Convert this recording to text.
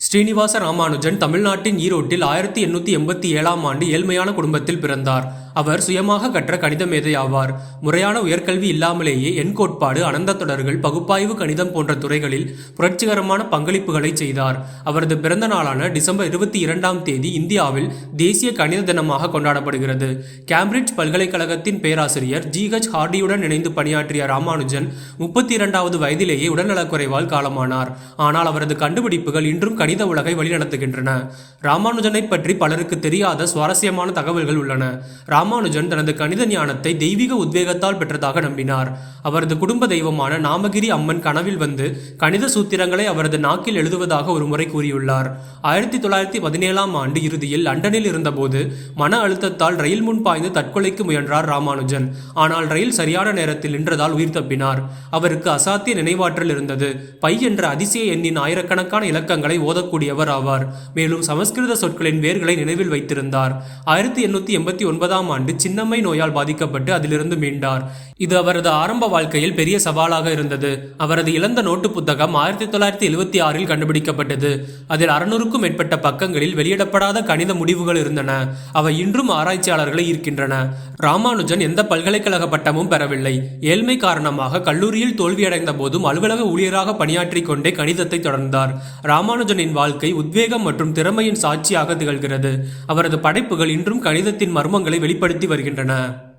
ஸ்ரீனிவாச ராமானுஜன் தமிழ்நாட்டின் ஈரோட்டில் ஆயிரத்தி எண்ணூற்றி எண்பத்தி ஏழாம் ஆண்டு ஏழ்மையான குடும்பத்தில் பிறந்தார். அவர் சுயமாக கற்ற கணித மேதை ஆவார் முறையான உயர்கல்வி இல்லாமலேயே எண் கோட்பாடு அனந்த தொடர்கள் பகுப்பாய்வு கணிதம் போன்ற துறைகளில் புரட்சிகரமான பங்களிப்புகளை செய்தார். அவரது பிறந்த நாளான டிசம்பர் இருபத்தி இரண்டாம் தேதி இந்தியாவில் தேசிய கணித தினமாக கொண்டாடப்படுகிறது. கேம்பிரிட்ஜ் பல்கலைக்கழகத்தின் பேராசிரியர் ஜி. ஹெச். ஹார்டியுடன் இணைந்து பணியாற்றிய ராமானுஜன் முப்பத்தி இரண்டாவது வயதிலேயே உடல்நலக்குறைவால் காலமானார். ஆனால் அவரது கண்டுபிடிப்புகள் இன்றும் கணித உலகை வழிநடத்துகின்றன. ராமானுஜனை பற்றி பலருக்கு தெரியாத சுவாரஸ்யமான தகவல்கள் உள்ளன. ராமானுஜன் தனது கணித ஞானத்தை தெய்வீக உத்வேகத்தால் பெற்றதாக நம்பினார். அவரது குடும்ப தெய்வமான நாமகிரி அம்மன் கனவில் வந்து கணித சூத்திரங்களை அவரது நாக்கில் எழுதுவதாக ஒரு முறை கூறியுள்ளார். ஆயிரத்தி தொள்ளாயிரத்தி பதினேழாம் ஆண்டு இறுதியில் லண்டனில் இருந்தபோது மன அழுத்தத்தால் ரயில் முன் பாய்ந்து தற்கொலைக்கு முயன்றார் ராமானுஜன். ஆனால் ரயில் சரியான நேரத்தில் நின்றதால் உயிர் தப்பினார். அவருக்கு அசாத்திய நினைவாற்றல் இருந்தது. பை என்ற அதிசய எண்ணின் ஆயிரக்கணக்கான இலக்கங்களை ஓதக்கூடியவர் ஆவார். மேலும் சமஸ்கிருத சொற்களின் வேர்களை நினைவில் வைத்திருந்தார். ஆயிரத்தி எண்ணூத்தி எண்பத்தி ஒன்பதாம் ஆண்டு சின்னம்மை நோயால் பாதிக்கப்பட்டு அதிலிருந்து மீண்டார். இது அவரது ஆரம்ப வாழ்க்கையில் பெரிய சவாலாக இருந்தது. அவரது இழந்த நோட்டு புத்தகம் ஆயிரத்தி தொள்ளாயிரத்தி எழுபத்தி ஆறில் கண்டுபிடிக்கப்பட்டது. அதில் அறுநூறுக்கும் மேற்பட்ட பக்கங்களில் வெளியிடப்படாத கணித முடிவுகள் இருந்தன. அவை இன்றும் ஆராய்ச்சியாளர்களை ஈர்க்கின்றன. ராமானுஜன் எந்த பல்கலைக்கழக பட்டமும் பெறவில்லை. ஏழ்மை காரணமாக கல்லூரியில் தோல்வியடைந்த போதும் அலுவலக ஊழியராக பணியாற்றிக் கொண்டே கணிதத்தை தொடர்ந்தார். ராமானுஜனின் வாழ்க்கை உத்வேகம் மற்றும் திறமையின் சாட்சியாக திகழ்கிறது. அவரது படைப்புகள் இன்றும் கணிதத்தின் மர்மங்களை வெளி வெளிப்படுத்தி வருகின்றன.